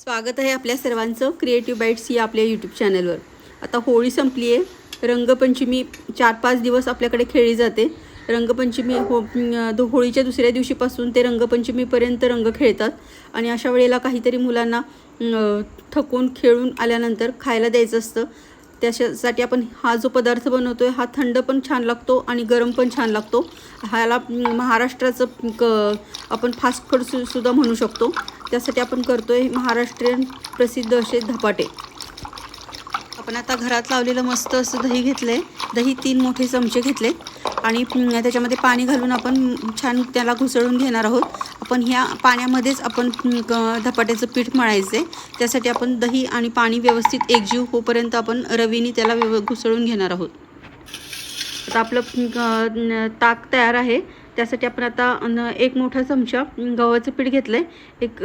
स्वागत आहे आपल्या सर्वांचं क्रिएटिव्ह बाईट्स या आपल्या यूट्यूब चॅनलवर आता होळी संपली आहे रंगपंचमी चार पाच दिवस आपल्याकडे खेळली जाते. रंगपंचमी हो होळीच्या दुसऱ्या दिवशीपासून ते रंगपंचमीपर्यंत रंग खेळतात. आणि अशा वेळेला काहीतरी मुलांना थकून खेळून आल्यानंतर खायला द्यायचं असतं. त्याच्यासाठी आपण हा जो पदार्थ बनवतो आहे हा थंड पण छान लागतो आणि गरम पण छान लागतो. ह्याला महाराष्ट्राचं क आपण फास्ट फूड सु सुद्धा म्हणू शकतो. त्यासाठी आपण करतो आहे महाराष्ट्रीयन प्रसिद्ध असे धपाटे. आपण आता घरात लावलेलं मस्त असं दही घेतलं आहे दही तीन मोठे चमचे घेतले आणि त्याच्यामध्ये पाणी घालून आपण छान त्याला घुसळून घेणार आहोत. आपण ह्या पाण्यामध्येच आपण क- धपाट्याचं पीठ मळायचं. आहे त्यासाठी आपण दही आणि पाणी व्यवस्थित एकजीव होपर्यंत आपण रवीने त्याला व्यव घुसळून घेणार आहोत. आता आपलं ताक तयार आहे. त्यासाठी आपण आता न- एक मोठा चमचा गव्हाचं पीठ घेतलं आहे एक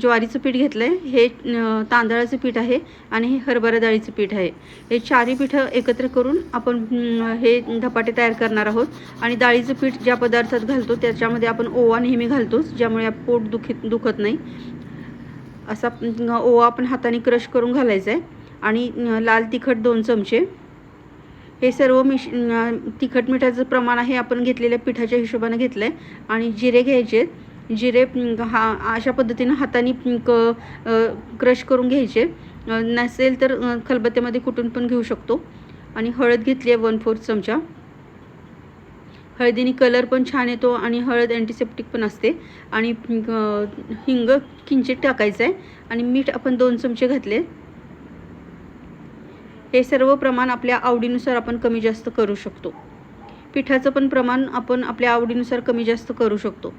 ज्वारीचं पीठ घेतलं आहे हे तांदळाचं पीठ आहे आणि हे हरभरा डाळीचं पीठ आहे. हे चारही पिठं एकत्र करून आपण हे धपाटे तयार करणार आहोत. आणि डाळीचं पीठ ज्या पदार्थात घालतो त्याच्यामध्ये आपण ओवा नेहमी घालतोच ज्यामुळे आप- पोट दुखीत दुखत नाही. असा ओवा आपण हाताने क्रश करून घालायचा आहे. आणि लाल तिखट दोन चमचे. हे सर्व मिश तिखट मिठाचं प्रमाण आहे आपण घेतलेल्या पिठाच्या हिशोबाने घेतलं आहे आणि जिरे घ्यायचे जिरे हा अशा पद्धतीनं हाताने क क्रश करून घ्यायचे. नसेल तर खलबत्त्यामध्ये कुटून पण घेऊ शकतो. आणि हळद घेतली आहे वन फोर्थ चमचा. हळदीने कलर पण छान येतो आणि हळद अँटीसेप्टिक पण असते. आणि हिंग किंचित टाकायचं आहे आणि मीठ आपण दोन चमचे घातले. हे सर्व प्रमाण आपल्या आवडीनुसार आपण कमी जास्त करू शकतो. पिठाचं पण प्रमाण आपण आपल्या आवडीनुसार कमी जास्त करू शकतो.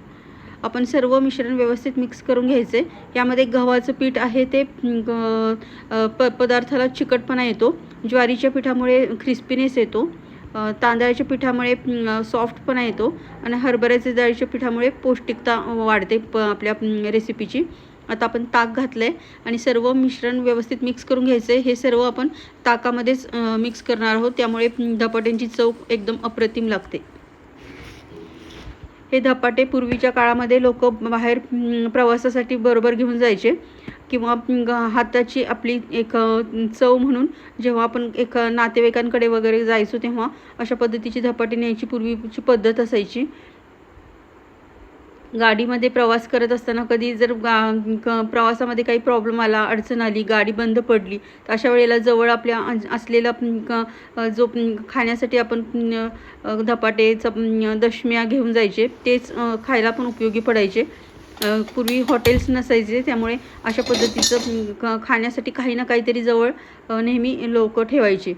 आपण सर्व मिश्रण व्यवस्थित मिक्स करून घ्यायचे. यामध्ये गव्हाचं पीठ आहे ते प पदार्थाला चिकटपणा येतो. ज्वारीच्या पिठामुळे क्रिस्पीनेस येतो. तांदळाच्या पिठामुळे सॉफ्टपणा येतो. आणि हरभऱ्याच्या डाळीच्या पिठामुळे पौष्टिकता वाढते प आपल्या रेसिपीची आता आपण ताक घातलं आहे आणि सर्व मिश्रण व्यवस्थित मिक्स करून घ्यायचं आहे हे सर्व आपण ताकामध्येच मिक्स करणार आहोत. त्यामुळे धपाट्यांची चव एकदम अप्रतिम लागते. हे धपाटे पूर्वीच्या काळामध्ये लोक बाहेर प्रवासासाठी बरोबर घेऊन जायचे. किंवा हाताची आपली एक चव म्हणून जेव्हा आपण एक नातेवाईकांकडे वगैरे जायचो तेव्हा अशा पद्धतीची धपाटे न्यायची पूर्वीची पद्धत असायची. गाडीमध्ये प्रवास करत असताना कधी जर गा क- प्रवासामध्ये काही प्रॉब्लेम आला अडचण आली गाडी बंद पडली तर अशा वेळेला जवळ आपल्या असलेला क- जो खाण्यासाठी आपण धपाटे चप दशम्या घेऊन जायचे तेच खायला पण उपयोगी पडायचे. पूर्वी हॉटेल्स नसायचे त्यामुळे अशा पद्धतीचं क- खाण्यासाठी काही ना काहीतरी जवळ नेहमी लोक ठेवायचे.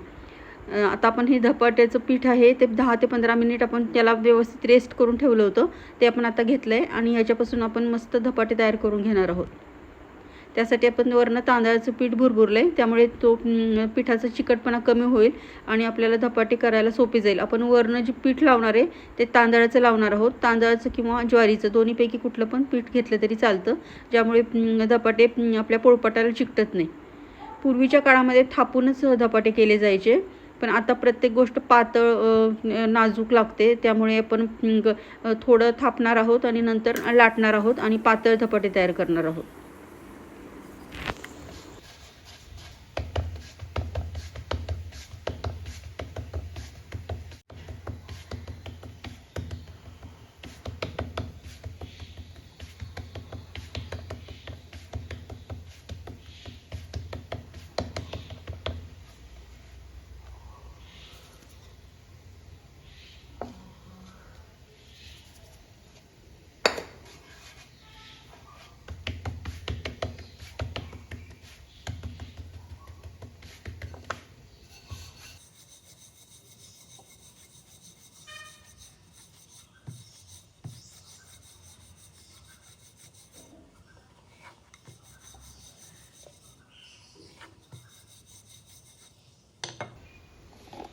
आता आपण हे धपाट्याचं पीठ आहे ते दहा ते पंधरा मिनिट आपण त्याला व्यवस्थित रेस्ट करून ठेवलं होतं. ते आपण आता घेतलं आहे आणि याच्यापासून आपण मस्त धपाटे तयार करून घेणार आहोत. त्यासाठी आपण वरनं तांदळाचं पीठ भुरभुरलं आहे त्यामुळे तो पिठाचा चिकटपणा कमी होईल आणि आपल्याला धपाटे करायला सोपे जाईल. आपण वरनं जे पीठ लावणार आहे ते तांदळाचं लावणार आहोत. तांदळाचं किंवा ज्वारीचं दोन्हीपैकी कुठलं पण पीठ घेतलं तरी चालतं. ज्यामुळे धपाटे आपल्या पोळपाटाला चिकटत नाही. पूर्वीच्या काळामध्ये थापूनच धपाटे केले जायचे. पण आता प्रत्येक गोष्ट पातळ नाजूक लागते. त्यामुळे आपण थोडं थापणार आहोत आणि नंतर लाटणार आहोत आणि पातळ धपाटे तयार करणार आहोत.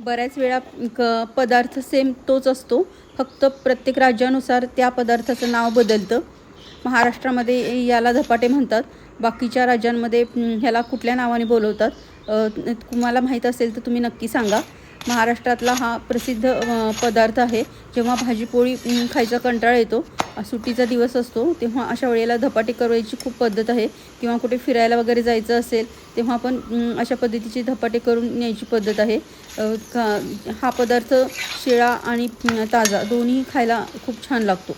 बऱ्याच वेळा क पदार्थ सेम तोच असतो. फक्त प्रत्येक राज्यानुसार त्या पदार्थाचं नाव बदलतं. महाराष्ट्रामध्ये याला धपाटे म्हणतात. बाकीच्या राज्यांमध्ये ह्याला कुठल्या नावाने बोलवतात? तुम्हाला माहीत असेल तर तुम्ही नक्की सांगा. महाराष्ट्रातला हा प्रसिद्ध पदार्थ आहे. जेव्हा भाजीपोळी खायचा कंटाळा येतो सुट्टीचा दिवस असतो तेव्हा अशा वेळेला धपाटे करायची खूप पद्धत आहे. किंवा कुठे फिरायला वगैरे जायचं असेल तेव्हा पण अशा पद्धतीचे धपाटे करून न्यायची पद्धत आहे. का हा पदार्थ शिळा आणि ताजा दोन्ही खायला खूप छान लागतो.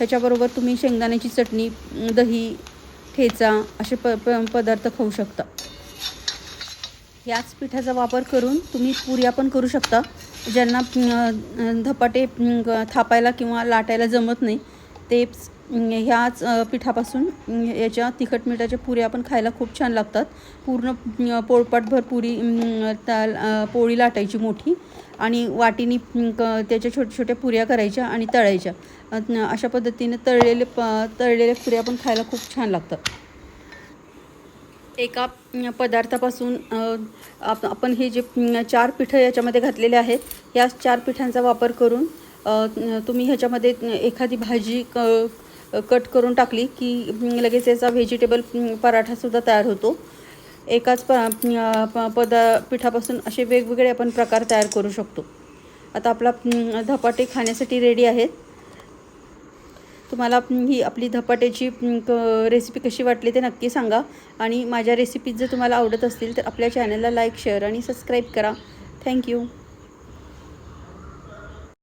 त्याच्याबरोबर तुम्ही शेंगदाण्याची चटणी दही ठेचा असे प प पदार्थ खाऊ शकता. याच पिठाचा वापर करून तुम्ही पुऱ्या पण करू शकता. ज्यांना धपाटे थापायला किंवा लाटायला जमत नाही ते ह्याच पिठापासून याच्या तिखट मिठाच्या पुऱ्या पण खायला खूप छान लागतात. पूर्ण पोळपाटभर पुरी त्या पोळी लाटायची मोठी आणि वाटीनी क- त्याच्या छोट्या छोट्या पुऱ्या करायच्या आणि तळायच्या. अशा पद्धतीने तळलेले प तळलेल्या पुऱ्या पण खायला खूप छान लागतात. एका पदार्थापासून आप आपण हे जे चार पिठं याच्यामध्ये घातलेले आहेत या चार पिठांचा वापर करून तुम्ही ह्याच्यामध्ये एखादी भाजी क कट करून टाकली की लगेच याचा व्हेजिटेबल पराठासुद्धा तयार होतो. एकाच प प- पदा पिठापासून असे वेगवेगळे आपण प्रकार तयार करू शकतो. आता आपला धपाटे खाण्यासाठी रेडी आहेत. तुम्हाला ही आपली धपाट्याची क- रेसिपी कशी वाटली ते नक्की सांगा. आणि माझ्या रेसिपीज जर तुम्हाला आवडत असतील तर आपल्या चॅनलला लाईक शेअर आणि सबस्क्राईब करा. Thank you